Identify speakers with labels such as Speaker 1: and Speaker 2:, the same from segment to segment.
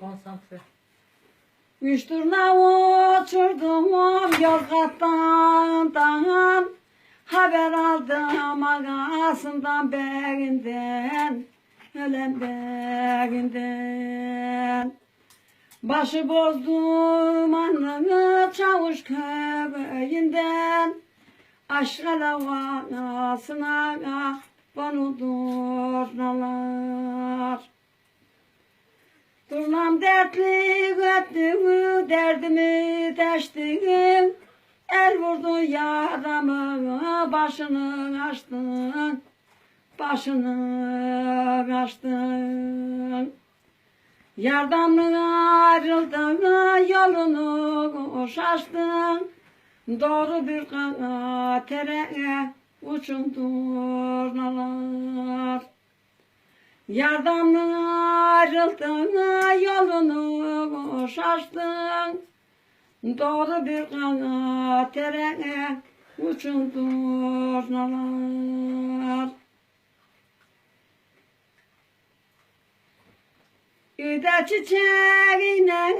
Speaker 1: Konsantre.
Speaker 2: Üç turna uçurdum Yozgat'tan dağın Haber aldım ağasından berinden Ölen berinden. Başı bozdum anını çavuş köyünden Aşk alavasına konudurnalar dertli göttü derdimi deştin El vurdu yaramı başını açtın Başını açtın. Yardan ayrıldın yolunu şaştın Doğru bir tere uçun turnalar Yardan ayrıldın yolunu şaştın Doğru bir tere uçun turnalar Üde çiçeğine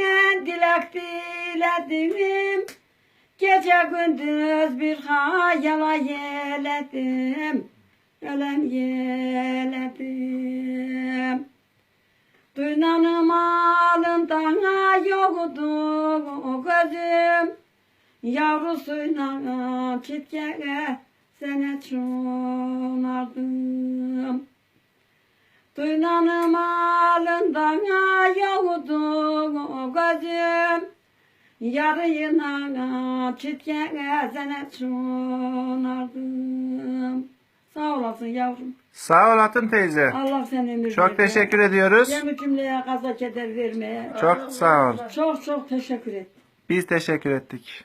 Speaker 2: dilek diledim. Gece gündüz bir hayala yeledim. Ölem yeledim Yavrusuyla çitkeye sene çunardım Duynanım alından yoktu gözüm Yarıyına çitkeye sene çunardım Sağ olasın yavrum.
Speaker 3: Sağ ol Hatun teyze.
Speaker 2: Allah seni ömür
Speaker 3: Çok
Speaker 2: versin.
Speaker 3: teşekkür ediyoruz.
Speaker 2: Cem cümleye kaza keder vermeye.
Speaker 3: Çok sağ ol.
Speaker 2: Çok çok teşekkür et.
Speaker 3: Biz teşekkür ettik.